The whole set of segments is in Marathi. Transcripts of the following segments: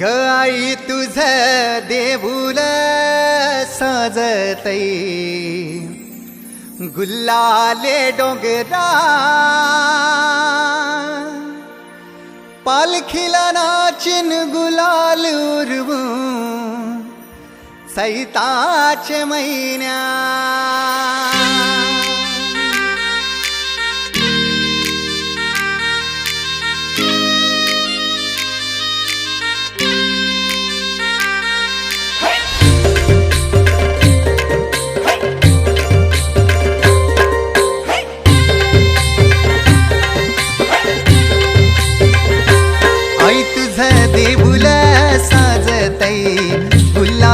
ग तुझ देऊल साजतई. गुल्लाले डोंगरा. पालखीला नाचिन गुलाल उरवू. सैताचे महिन्या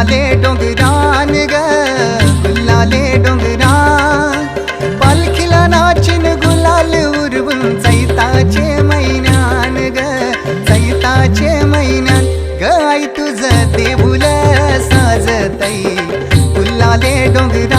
गुल्लाले डोंगरान ग गुल्लाले डोंगरा पालखीला नाचिन गुलाल उरवून चैताचे महिन्यान ग चैताचे महिन्यान ग आई तुझ देऊल साजतई गुल्लाले डोंगरा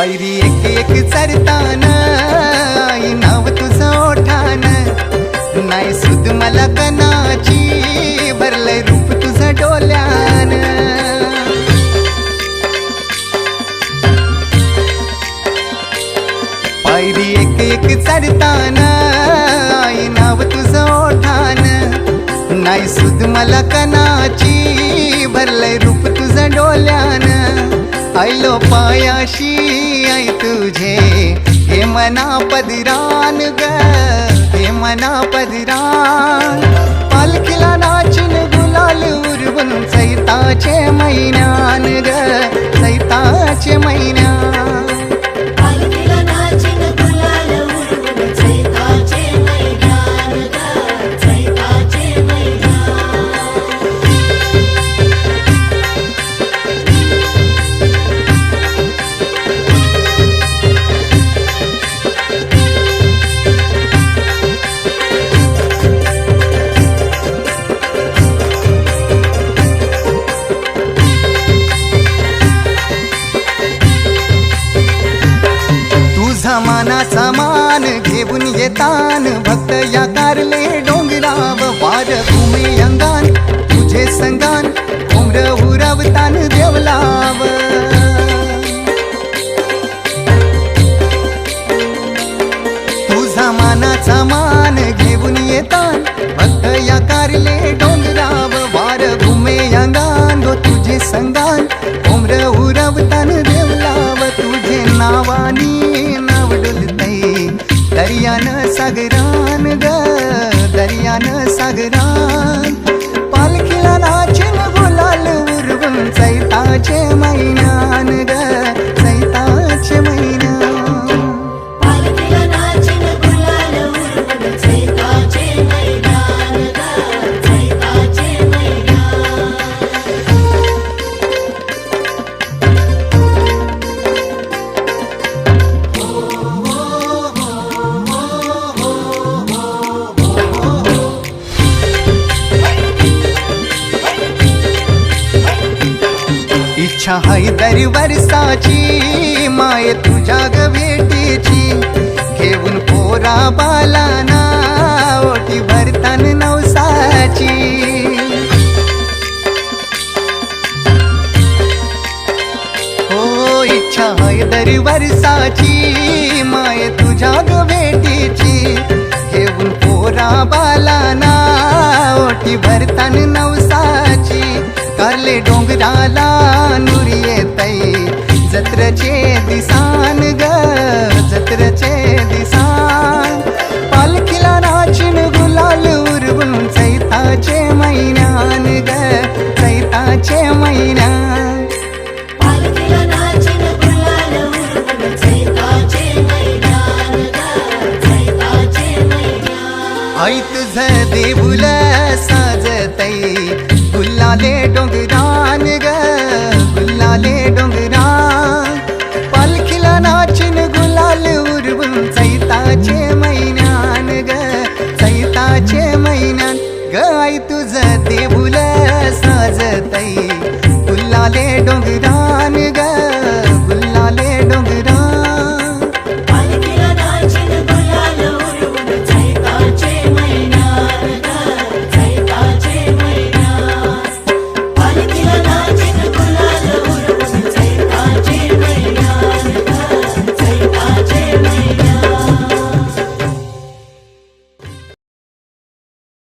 पायरी एक एक चरताना आई नाव तुझं ओठान. नाही सुद मला कनाची भरलंय रूप तुझं डोल्यान. पायरी एक एक चरताना आई नाव तुझं ओठान. नाही सुद मला कनाची भरलंय रूप तुझं डोल्यान. आयलो पायाशी आई तुझे. हे मना पदरान ग हे मना पदरान. पालखीला नाचिन गुलाल उरवून सैताचे मैनान ग सैताचे महिन्यान सामान मानाचा घेऊन येतान भक्त या कारले डोंगराव वार घुमे अंगान तुझे संगान उमर उरवतान देवलाव. तुझा मानाचा मान घेऊन येतान भक्त या कारले दर्यान सागरान ग दर्यान सागरान. पालखीला नाचिन गुलाल उरवून चैताचे महिन्यान ग. इच्छा हाय दरी वर्षाची माय तुझ्या ग भेटीची घेऊन पोरा बालाना ओटी भरतान नवसाची. हो इच्छा हाय दरी वर्षाची माय तुझ्या ग भेटीची घेऊन पोरा बालाना ओटी भरतान नवसा कारले डोंगराला नुरिये तुझ देऊल साजतई। गुल्लाले डोंगरान ग गुल्लाले डोंगरान